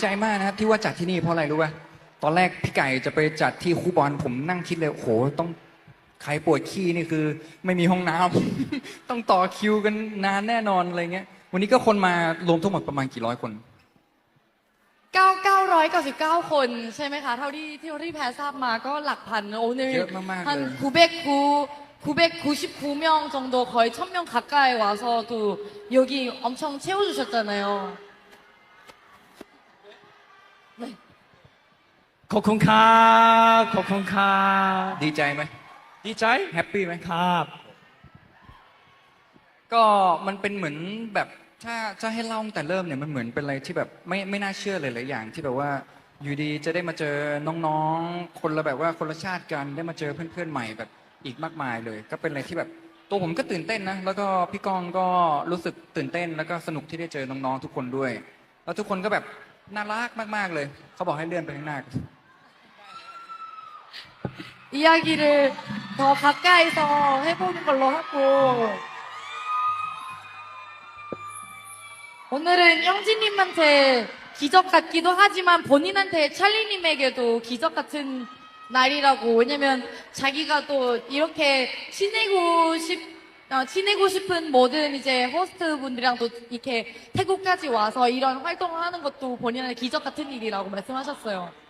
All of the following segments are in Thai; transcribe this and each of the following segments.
ใจมากนะครับที่ว่าจัดที่นี่เพราะอะไรรู้ป่ะตอนแรกพี่ไก่จะไปจัดที่คูบอลผมนั่งคิดเลยโอ้โหต้องใครปวดขี้นี่คือ ไม่มีห้องน้ำ ต้องต่อคิวกันนานแน่นอนอะไรเงี้ย วันนี้ก็คนมารวมทั้งหมดประมาณกี่ร้อยคน 9 999 คนใช่ไหมคะ เท่าที่ที่ที่แพรทราบมาก็หลักพันโอ้เน เยอะมากๆเลย 한909, 999명 정도 거의 1000명 가까이 와서 또 여기 엄청 채워주셨잖아요. ขอบคุณครับขอบคุณครับดีใจไหมดีใจแฮปปี้ไหมครับ ก็มันเป็นเหมือนแบบถ้าถ้าให้เล่าตั้งแต่เริ่มเนี่ยมันเหมือนเป็นอะไรที่แบบไม่ไม่น่าเชื่อเลยหลายอย่าง ที่แบบว่าอยู่ดีจะได้มาเจอน้องๆ คนละแบบว่าคนละชาติกันได้มาเจอเพื่อนๆใหม่แบบอีกมากมายเลย ก็เป็นอะไรที่แบบตัวผมก็ตื่นเต้นนะแล้วก็พี่กองก็รู้สึกตื่นเต้น แล้วก็สนุกที่ได้เจอน้องๆทุกคนด้วย แล้วทุกคนก็แบบน่ารักมากๆเลย เขาบอกให้เลื่อนไปข้างหน้า 이야기를 더 가까이서 해보는 걸로 하고 오늘은 영진님한테 기적 같기도 하지만 본인한테 찰리님에게도 기적 같은 날이라고 왜냐면 자기가 또 이렇게 친해고 싶 어, 친해고 싶은 모든 이제 호스트 분들이랑 또 이렇게 태국까지 와서 이런 활동을 하는 것도 본인한테 기적 같은 일이라고 말씀하셨어요.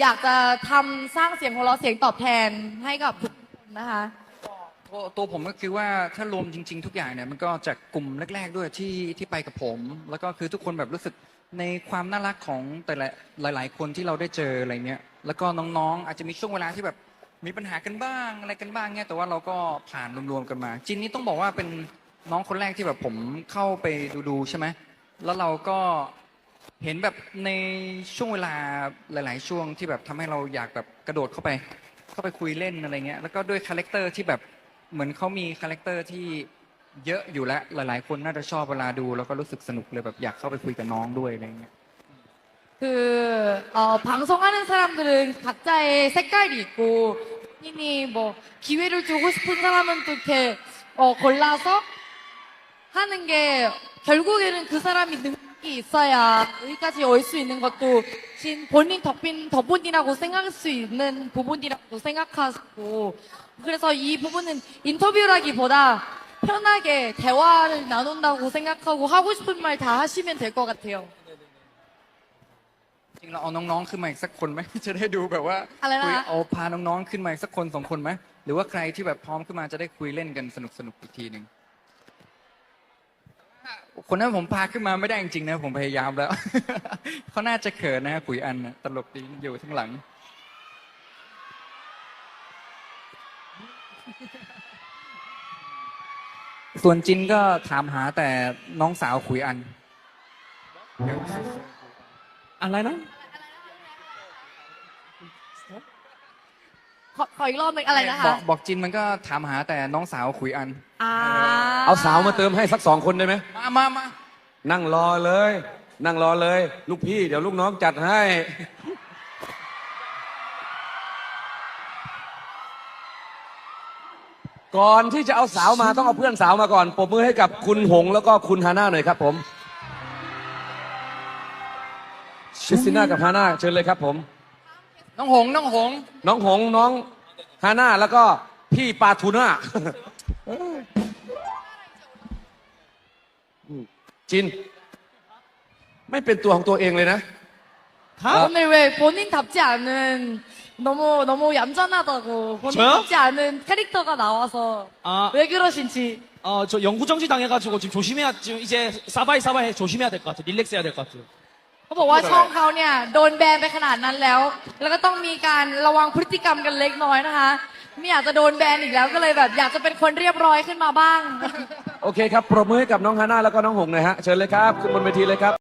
อยากจะทำสร้างเสียงหัวเราะเสียงตอบแทนให้กับทุกคนนะคะ ตัวตัวผมก็คือว่าถ้ารวมจริง ๆ ทุกอย่างเนี่ยมันก็จากกลุ่มแรก ๆ ด้วยที่ที่ไปกับผม แล้วก็คือทุกคนแบบรู้สึกในความน่ารักของแต่ละหลาย ๆ คนที่เราได้เจออะไรเงี้ยแล้วก็น้องๆ อาจจะมีช่วงเวลาที่แบบมีปัญหากันบ้างอะไรกันบ้างเนี่ยแต่ว่าเราก็ผ่านรวมๆกันมา จินนี่ต้องบอกว่าเป็นน้องคนแรกที่แบบผมเข้าไปดูๆใช่ไหมแล้วเราก็ เห็นแบบในช่วงเวลาหลาย ๆ ช่วงที่แบบทำให้เราอยากแบบกระโดดเข้าไป เข้าไปคุยเล่นอะไรเงี้ย แล้วก็ด้วยคาแรคเตอร์ที่แบบเหมือนเขามีคาแรคเตอร์ที่เยอะอยู่แล้ว หลาย ๆ คนน่าจะชอบเวลาดู แล้วก็รู้สึกสนุกเลยแบบอยากเข้าไปคุยกับน้องด้วยอะไรเงี้ย 그 어, 방송하는 사람들은 각자의 색깔이 있고 본인이 뭐 기회를 주고 싶은 사람은 또 이렇게 어, 골라서 하는 게 결국에는 그 사람이 능 력이 있어야 여기까지 올 수 있는 것도 진 본인 덕분 덕분이라고 생각할 수 있는 부분이라고 생각하고 그래서 이 부분은 인터뷰라기보다 편하게 대화를 나눈다고 생각하고 하고 싶은 말 다 하시면 될 것 같아요. จริงเราเอาน้อง ๆ ขึ้นมาอีกสักคนไหม จะได้ดูแบบว่า อะไรนะ คุยเอาพาน้อง ๆ ขึ้นมาอีกสักคนสองคนไหมหรือว่าใครที่แบบพร้อมขึ้นมาจะได้คุยเล่นกันสนุก ๆ อีกทีหนึ่ง คนนั้นผมพาขึ้นมาไม่ได้จริงนะผมพยายามแล้ว เขาน่าจะเขินนะขุยอันตลกดีอยู่ทั้งหลัง ส่วนจินก็ถามหาแต่น้องสาวขุยอัน อะไรนะ ขอขออีกรอบหนึงอะไรนะบอคะ กบอกจินมันก็ถามหาแต่น้องสาวขุยอัน อ่าเอาสาวมาเติมให้สักสองคนได้ไหม มามามานั่งรอเลย นั่งรอเลย ลูกพี่เดี๋ยวลูกน้องจัดให้ ก่อนที่จะเอาสาวมาต้องเอาเพื่อนสาวมาก่อนปรบมือให้กับคุณหงแล้วก็คุณฮาน่าหน่อยครับผมชิสติน่ากับฮาน่าเชิญเลยครับผม น้องหงน้องหง น้องหงน้องฮาน่าแล้วก็พี่ปาทูน่า อืมจิน ไม่เป็นตัวของตัวเองเลยนะ 다? 오늘 왜 본인답지 않은 너무 너무 얌전하다고 저요? 본인답지 않은 캐릭터가 나와서 아, 왜 그러신지 어, 저 영구정지 당해가지고 지금 조심해야, 지금 이제 사바이 사바이 조심해야 될 것 같아요. 릴렉스 해야 될 것 같아요. เขาบอกว่าช่องเขาเนี่ยโดนแบนไปขนาดนั้นแล้ว แล้วก็ต้องมีการระวังพฤติกรรมกันเล็กน้อยนะคะไม่อยากจะโดนแบนอีกแล้วก็เลยแบบ อยากจะเป็นคนเรียบร้อยขึ้นมาบ้าง โอเคครับปรบมือให้กับน้องฮาน่าแล้วก็น้องหงหน่อยฮะเชิญเลยครับขึ้นบนเวทีเลยครับ